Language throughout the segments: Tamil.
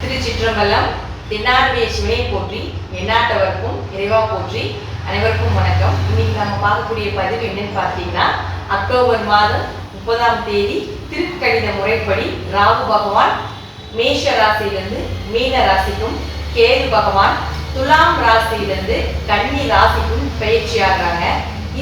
திருச்சிற்றம்பலம் தென்னாடுடைய சிவனை போற்றி எண்ணாட்டவர்க்கும் இறைவா போற்றி அனைவருக்கும் வணக்கம். இன்னைக்கு நம்ம பார்க்கக்கூடிய பதிவு என்னன்னு பார்த்தீங்கன்னா அக்டோபர் மாதம் முப்பதாம் தேதி திருக்கணித முறைப்படி ராகு பகவான் மேஷ ராசியிலிருந்து மீன ராசிக்கும் கேது பகவான் துலாம் ராசியிலிருந்து கன்னி ராசிக்கும் பயிற்சியாகிறாங்க.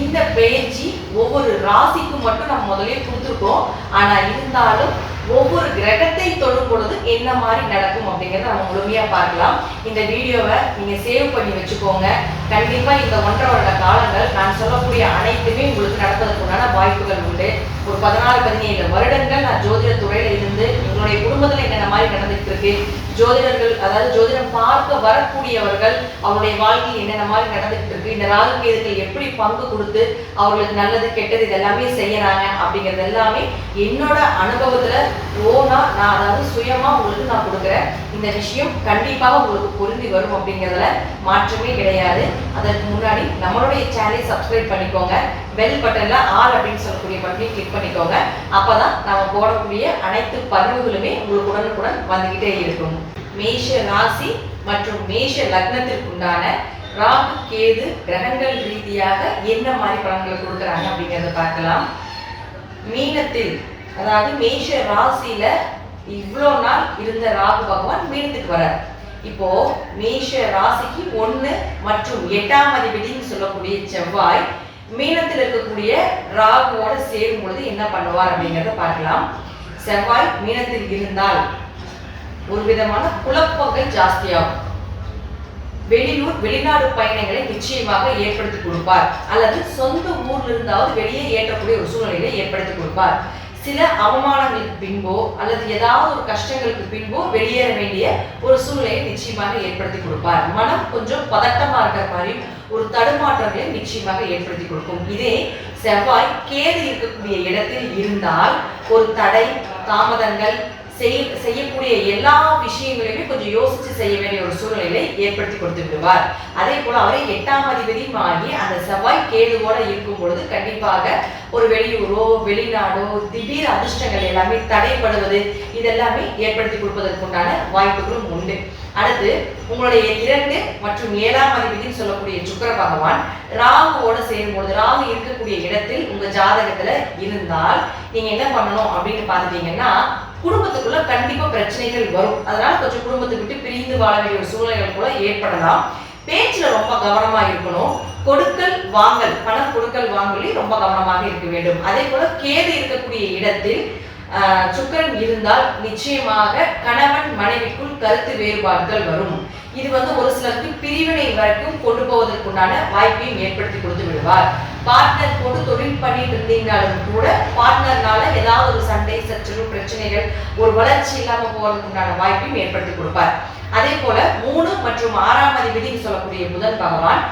இந்த பயிற்சி ஒவ்வொரு ராசிக்கும் மட்டும் நம்ம முதலே கொடுத்துருக்கோம். ஆனா இருந்தாலும் ஒவ்வொரு கிரகத்தை தொடும் பொழுது என்ன மாதிரி நடக்கும் அப்படிங்கறத நம்ம முழுமையா பார்க்கலாம். இந்த வீடியோவை நீங்க சேவ் பண்ணி வச்சுக்கோங்க. கண்டிப்பா இந்த ஒன்றரை வருட காலங்கள் நான் சொல்லக்கூடிய அனைத்துமே உங்களுக்கு நடப்பதற்குண்டான வாய்ப்புகள் உண்டு. ஒரு பதினாறு பதினேழு வருடங்கள் நான் ஜோதிட துறையில இருந்து எங்களுடைய குடும்பத்துல என்னென்ன மாதிரி நடந்துட்டு இருக்கு. ஜோதிடர்கள் அதாவது ஜோதிடம் பார்க்க வரக்கூடியவர்கள் அவருடைய வாழ்க்கையில் என்னென்ன மாதிரி நடந்துட்டு இருக்கு இந்த ராகு கேதுகள் எப்படி பங்கு கொடுத்து அவர்களுக்கு நல்லது கெட்டது இதெல்லாமே செய்யறாங்க அப்படிங்கிறது எல்லாமே என்னோட அனுபவத்துல ஓனா நான் அதாவது சுயமா உங்களுக்கு நான் கொடுக்குறேன். இந்த விஷயம் கண்டிப்பாக உங்களுக்கு பொருந்தி வரும் அப்படிங்கிறதுல மாற்றமே கிடையாது. அதற்கு முன்னாடி நம்மளுடைய சேனலை சப்ஸ்கிரைப் பண்ணிக்கோங்க. பெல் பட்டன்ல ஆல் அப்படின்னு சொல்லக்கூடிய பட்டனை கிளிக் பண்ணிக்கோங்க. அப்போதான் நம்ம போடக்கூடிய அனைத்து பதிவுகளுமே உங்களுக்கு உடனுக்குடன் வந்துகிட்டே இருக்கும். மேஷ ராசி மற்றும் மேஷ லக்னத்திற்குண்டான ராகு கேது கிரகங்கள் ரீதியாக என்ன மாதிரி பலன்களை கொடுக்குறாங்க அப்படிங்கிறத பார்க்கலாம். மீனத்தில் அதாவது மேஷ ராசியில இவ்வளோ நாள் இருந்த ராகு பகவான் மீனத்துக்கு வரார் இப்போ மேஷ ராசிக்கு ஒன்று மற்றும் எட்டாம் அதிபதினு சொல்லக்கூடிய செவ்வாய் மீனத்தில் இருக்கக்கூடிய ராகுவோட சேரும் பொழுது என்ன பண்ணுவார் அப்படிங்கிறத பார்க்கலாம். செவ்வாய் மீனத்தில் இருந்தால் ஒரு விதமான குழப்பங்கள் ஜாஸ்தியாகும். வெளியூர் வெளிநாடு பயணங்களை நிச்சயமாக ஏற்படுத்தி கொடுப்பார். அல்லது சொந்த ஊர்ல இருந்தாவது வெளியே ஏற்றக்கூடிய ஒரு சூழ்நிலையை ஏற்படுத்தி கொடுப்பார். சில அவமானங்களுக்கு பின்போ அல்லது ஏதாவது ஒரு கஷ்டங்களுக்கு பின்போ வெளியேற வேண்டிய ஒரு சூழ்நிலையை நிச்சயமாக ஏற்படுத்தி கொடுப்பார். மனம் கொஞ்சம் பதட்டமா இருக்கிற மாதிரி ஒரு தடுமாற்றங்களை நிச்சயமாக ஏற்படுத்தி கொடுக்கும். இதே செவ்வாய் கேது இருக்கக்கூடிய இடத்தில் இருந்தால் ஒரு தடை தாமதங்கள் செய் செய்யக்கூடிய எல்லா விஷயங்களையுமே கொஞ்சம் யோசிச்சு செய்ய வேண்டிய ஒரு சூழ்நிலையை ஏற்படுத்தி கொடுத்து விடுவார். அதே போல அவரை எட்டாம் அதிபதியும் ஆகி அந்த செவ்வாய் கேதுவோட இருக்கும் பொழுது கண்டிப்பாக ஒரு வெளியூரோ வெளிநாடோ திடீர் அதிர்ஷ்டங்கள் எல்லாமே தடைப்படுவது இதெல்லாமே ஏற்படுத்தி கொடுப்பதற்குண்டான வாய்ப்புகளும் உண்டு. அடுத்து உங்களுடைய இரண்டு மற்றும் ஏழாம் அதிபதினு சொல்லக்கூடிய சுக்கர பகவான் ராகுவோட சேரும்பொழுது ராகு இருக்கக்கூடிய இடத்தில் உங்க ஜாதகத்துல இருந்தால் நீங்க என்ன பண்ணணும் அப்படின்னு பாத்துட்டீங்கன்னா குடும்பத்துக்குள்ள கண்டிப்பா பிரச்சனைகள் வரும். அதனால கொஞ்சம் குடும்பத்தை விட்டு பிரிந்து வாழ வேண்டிய ஒரு சூழ்நிலைகள் கூட ஏற்படலாம். பேச்சுல ரொம்ப கவனமா இருக்கணும். கொடுக்கல் வாங்கல் பணம் கொடுக்கல் வாங்கலில் ரொம்ப கவனமாக இருக்க வேண்டும். அதே போல கேது இருக்கக்கூடிய இடத்தில் சுக்கரன் இருந்தால் நிச்சயமாக கணவன் மனைவிக்குள் கருத்து வேறுபாடுகள் வரும். இது வந்து ஒரு சிலருக்கு பிரிவினை வரைக்கும் கொண்டு போவதற்குண்டான வாய்ப்பையும் ஏற்படுத்தி கொடுத்து விடுவார். பார்ட்னர் போட்டு தொழில் பண்ணிட்டு இருந்தீங்கனாலும் கூட பார்ட்னர்னால ஏதாவது ஒரு சண்டை சச்சரவு பிரச்சனைகள் ஒரு வளர்ச்சி இல்லாம போவதற்குண்டான வாய்ப்பையும் ஏற்படுத்தி கொடுப்பார். அதே போல மூணு மற்றும் ஆறாம் அதிபதி சொல்லக்கூடிய புதன் பகவான்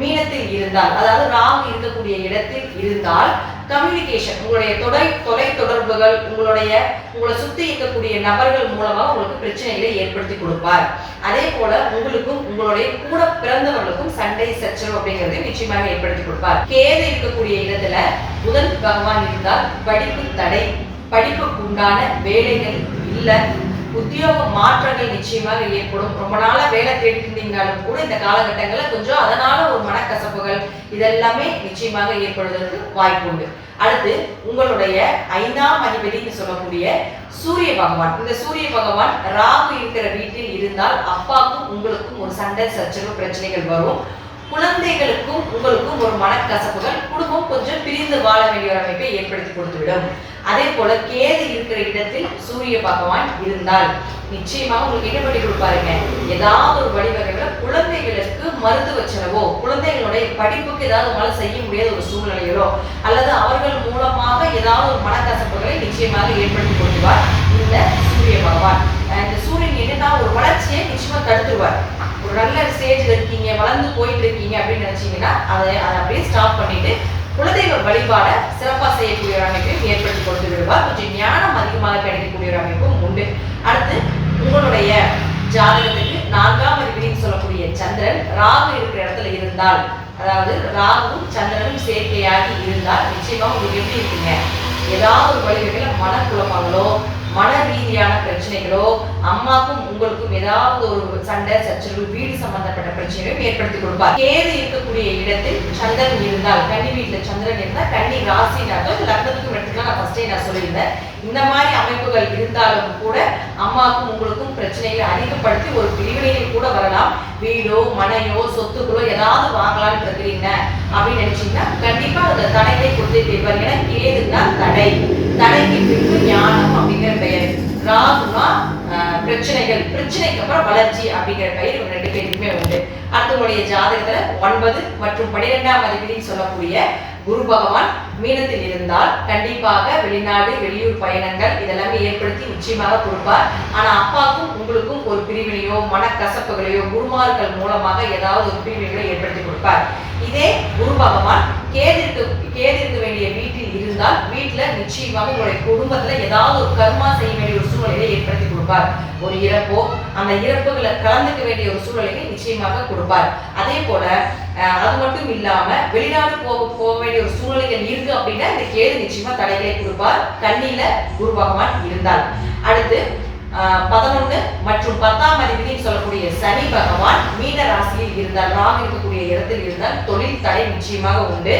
மீனத்தில் இருந்தால் அதாவது ராகு இருக்கக்கூடிய இடத்தில் இருந்தால் கம்யூனிகேஷன் உங்களுடைய தொலை தொலை தொடர்புகள் உங்களுடைய உங்களை சுத்தி இருக்கக்கூடிய நபர்கள் மூலமா உங்களுக்கு பிரச்சனைகளை ஏற்படுத்தி கொடுப்பார். அதே போல உங்களுக்கும் உங்களுடைய கூட பிறந்தவர்களுக்கும் சண்டை சச்சரவு அப்படிங்கிறது நிச்சயமாக ஏற்படுத்தி கொடுப்பார். கேது இருக்கக்கூடிய இடத்துல புதன் பகவான் இருந்தால் படிப்பு தடை படிப்புக்கு உண்டான வேலைகள் இல்லை உத்தியோக மாற்றங்கள் நிச்சயமாக ஏற்படும். ரொம்ப நாளா வேலை தேடிட்டு இருந்தீங்கனாலும் கூட இந்த காலகட்டங்களில் கொஞ்சம் அதனால ஒரு மனக்கசப்புகள் இதெல்லாமே நிச்சயமாக ஏற்படுவதற்கு வாய்ப்பு உண்டு. அடுத்து உங்களுடைய ஐந்தாம் அதிபதினு சொல்லக்கூடிய சூரிய பகவான். இந்த சூரிய பகவான் ராகு இருக்கிற வீட்டில் இருந்தால் அப்பாவுக்கும் உங்களுக்கும் ஒரு சண்டை சச்சரவு பிரச்சனைகள் வரும். குழந்தைகளுக்கும் உங்களுக்கும் ஒரு மனக்கசப்புகள் குடும்பம் கொஞ்சம் பிரிந்து வாழ வேண்டிய ஒரு அமைப்பை ஏற்படுத்தி கொடுத்துவிடும். அதே போல கேது இருக்கிற இடத்தில் சூரிய பகவான் இருந்தால் நிச்சயமாக உங்களுக்கு என்ன பண்ணி கொடுப்பாருங்க? ஏதாவது ஒரு வழிவகையில குழந்தைகளுக்கு மருத்துவ செலவோ குழந்தைகளுடைய படிப்புக்கு ஏதாவது உங்களால் செய்ய முடியாத ஒரு சூழ்நிலைகளோ அல்லது அவர்கள் மூலமாக ஏதாவது ஒரு மனக்கசப்புகளை நிச்சயமாக ஏற்படுத்தி கொடுத்துவார் இந்த சூரிய பகவான். இந்த சூரியன் என்னன்னா ஒரு வளர்ச்சியை நிச்சயமா தடுத்துருவார். ஒரு நல்ல ஸ்டேஜ்ல இருக்கீங்க வளர்ந்து போயிட்டு இருக்கீங்க அப்படின்னு நினைச்சீங்கன்னா அதை அதை அப்படியே ஸ்டாப் பண்ணிட்டு குலதெய்வ வழிபாடை சிறப்பாக செய்யக்கூடிய ஒரு அமைப்பையும் ஏற்படுத்தி கொடுத்து விடுவார் கொஞ்சம் ஞானம் அதிகமாக கிடைக்கக்கூடிய ஒரு அமைப்பும் உண்டு. அடுத்து உங்களுடைய ஜாதகத்துக்கு நான்காம் அதிபதினு சொல்லக்கூடிய சந்திரன் ராகு இருக்கிற இடத்துல இருந்தால் அதாவது ராகும் சந்திரனும் சேர்க்கையாகி இருந்தால் நிச்சயமாக உங்களுக்கு எப்படி இருக்குங்க? ஏதாவது ஒரு வழிகளில் மனக்குழப்பங்களோ மன ரீதியான பிரச்சனைகளோ அம்மாக்கும் உங்களுக்கும் ஏதாவது ஒரு சண்டை சச்சரவு வீடு சம்பந்தப்பட்ட பிரச்சனையும் ஏற்படுத்தி கொடுப்பார். கேது இருக்கக்கூடிய இடத்தில் சந்திரன் இருந்தால் கன்னி வீட்டுல சந்திரன் இருந்தால் கன்னி ராசினாக்கோ லக்னத்துக்கும் எடுத்துக்கலாம். நான் ஃபர்ஸ்டே நான் சொல்லியிருந்தேன். இந்த மாதிரி அமைப்புகள் இருந்தாலும் கூட அம்மாவுக்கும் உங்களுக்கும் பிரச்சனைகளை அதிகப்படுத்தி ஒரு பிரிவினையில் கூட வரலாம். வீடோ மனையோ சொத்துக்களோ ஏதாவது வாங்கலாம்னு இருக்கிறீங்க அப்படின்னு நினைச்சீங்கன்னா கண்டிப்பா அந்த தடையை கொடுத்து தீர்வார் ஏன்னா கேதுன்னா தடை. தடைக்கு பின்பு ஞானம் அப்படிங்கிற பெயர். ராகுனா பிரச்சனைகள் பிரச்சனைக்கு அப்புறம் வளர்ச்சி அப்படிங்கிற பெயர் இவங்க ரெண்டு பேருக்குமே உண்டு. அடுத்தவங்களுடைய ஜாதகத்துல ஒன்பது மற்றும் பனிரெண்டாம் அதிபதினு சொல்லக்கூடிய குரு பகவான் மீனத்தில் இருந்தால் கண்டிப்பாக வெளிநாடு வெளியூர் பயணங்கள் இதெல்லாமே ஏற்படுத்தி நிச்சயமாக கொடுப்பார். ஆனா அப்பாவுக்கும் உங்களுக்கும் ஒரு பிரிவினையோ மனக்கசப்புகளையோ குருமார்கள் மூலமாக ஏதாவது ஒரு பிரிவினைகளை ஏற்படுத்தி கொடுப்பார். இதே குரு பகவான் கேதிருக்கு கேதிருக்க வேண்டிய வீட்டில் இருந்தால் வீட்டில் நிச்சயமாக உங்களுடைய குடும்பத்தில் ஏதாவது ஒரு கர்மா செய்ய வேண்டிய ஒரு சூழ்நிலையை ஏற்படுத்தி கொடுப்பார். ஒரு இறப்போ அந்த இறப்புகளை கலந்துக்க வேண்டிய ஒரு சூழ்நிலையை நிச்சயமாக கொடுப்பார். அதே போல அது மட்டும் இல்லாம வெளிநாடு போக போக வேண்டிய ஒரு சூழ்நிலைகள் இருக்கு அப்படின்னா இந்த கேது நிச்சயமா தடைகளை கொடுப்பார். கண்ணில குரு பகவான் இருந்தால் அடுத்து பதினொன்று மற்றும் பத்தாம் அதிபதினு சொல்லக்கூடிய சனி பகவான் மீன ராசியில் இருந்தால் ராகு இருக்கக்கூடிய இடத்தில் இருந்தால் தொழில் தடை நிச்சயமாக உண்டு.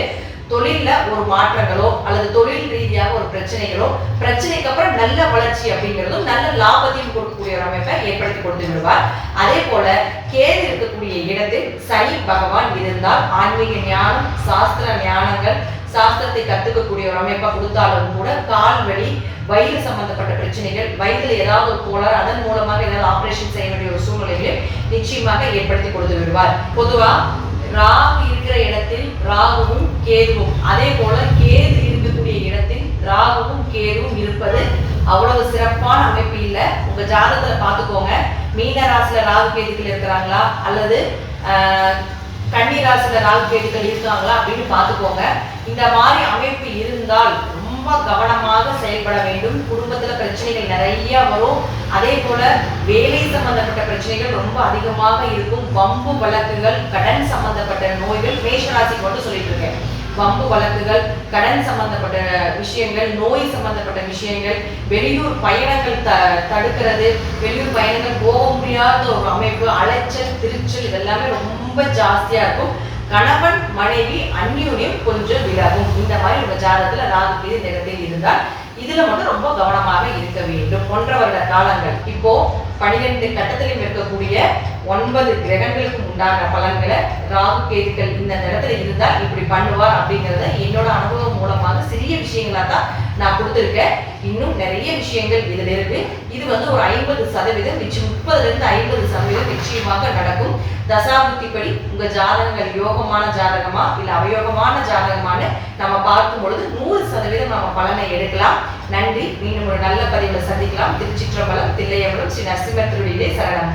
தொழில்ல ஒரு மாற்றங்களோ அல்லது தொழில் ரீதியாக ஒரு பிரச்சனைகளோ பிரச்சனைக்கு அப்புறம் நல்ல வளர்ச்சி அப்படிங்கிறதும் நல்ல லாபத்தையும் கொடுக்கக்கூடிய ஒரு அமைப்பை ஏற்படுத்தி கொடுத்து விடுவார். அதே போல கேது இருக்கக்கூடிய இடத்தில் சனி பகவான் இருந்தால் ஆன்மீக ஞானம் சாஸ்திர ஞானங்கள் சாஸ்திரத்தை கத்துக்கக்கூடிய ஒரு அமைப்பா கொடுத்தாலும் கூட கால் வலி வயிறு சம்பந்தப்பட்ட பிரச்சனைகள் வயிற்றுல ஏதாவது ஒரு கோளாறு அதன் மூலமாக ஏதாவது ஆபரேஷன் செய்ய வேண்டிய ஒரு சூழ்நிலைகளை நிச்சயமாக ஏற்படுத்தி கொடுத்து விடுவார். பொதுவா ராகு இருக்கிற இடத்தில் ராகுவும் கேதுவும். அதே போல கேது இருக்கக்கூடிய இடத்தில் ராகுவும் கேதுவும் இருப்பது அவ்வளவு சிறப்பான அமைப்பு இல்லை. உங்க ஜாதகத்துல பார்த்துக்கோங்க. மீன ராசில ராகு கேதுக்கள் இருக்கிறாங்களா? அல்லது கன்னி ராசில ராகு கேதுக்கள் இருக்காங்களா அப்படின்னு பார்த்துக்கோங்க. இந்த மாதிரி அமைப்பு இருந்தால் ரொம்ப கவனமாக செயல்பட வேண்டும். குடும்பத்துல பிரச்சனைகள் நிறைய வரும். அதே போல வேலை சம்பந்தப்பட்ட பிரச்சனைகள் ரொம்ப அதிகமாக இருக்கும். வம்பு வழக்குகள் கடன் சம்பந்தப்பட்ட நோய்கள் மேஷராசிக்கு மட்டும் சொல்லிட்டு இருக்கேன். வம்பு வழக்குகள் கடன் சம்பந்தப்பட்ட விஷயங்கள் நோய் சம்பந்தப்பட்ட விஷயங்கள் வெளியூர் பயணங்கள் த தடுக்கிறது வெளியூர் பயணங்கள் போக முடியாத ஒரு அமைப்பு அலைச்சல் திருச்சல் இதெல்லாமே ரொம்ப ஜாஸ்தியா இருக்கும். கணவன் மனைவி அந்யூன்யம் கொஞ்சம் விலகும். இந்த மாதிரி உங்க ஜாதகத்துல ராகு கேது இந்த இடத்தில் இருந்தால் இதுல மட்டும் ரொம்ப கவனமாக இருக்க வேண்டும். ஒன்றரை வருட காலங்கள். இப்போ பனிரெண்டு கட்டத்திலும் இருக்கக்கூடிய ஒன்பது கிரகங்களுக்கு உண்டான பலன்களை ராகு கேதுக்கள் இந்த இடத்துல இருந்தால் இப்படி பண்ணுவார் அப்படிங்கறத என்னோட அனுபவம் மூலமாக சிறிய விஷயங்களா தான் நான் கொடுத்துருக்கேன். இன்னும் நிறைய விஷயங்கள் இதில் இருக்கு. இது வந்து ஒரு ஐம்பது சதவீதம் நிச்சயம் முப்பதுலேருந்து ஐம்பது சதவீதம் நிச்சயமாக நடக்கும். தசாபுத்திப்படி உங்க ஜாதகங்கள் யோகமான ஜாதகமா இல்லை அவயோகமான ஜாதகமானு நம்ம பார்க்கும் பொழுது நூறு சதவீதம் நம்ம பலனை எடுக்கலாம். நன்றி. மீண்டும் ஒரு நல்ல பதிவில் சந்திக்கலாம். திருச்சிற்றம்பலம் தில்லையம்பலம் ஸ்ரீ நரசிம்மர் திருவிழே சரணம்.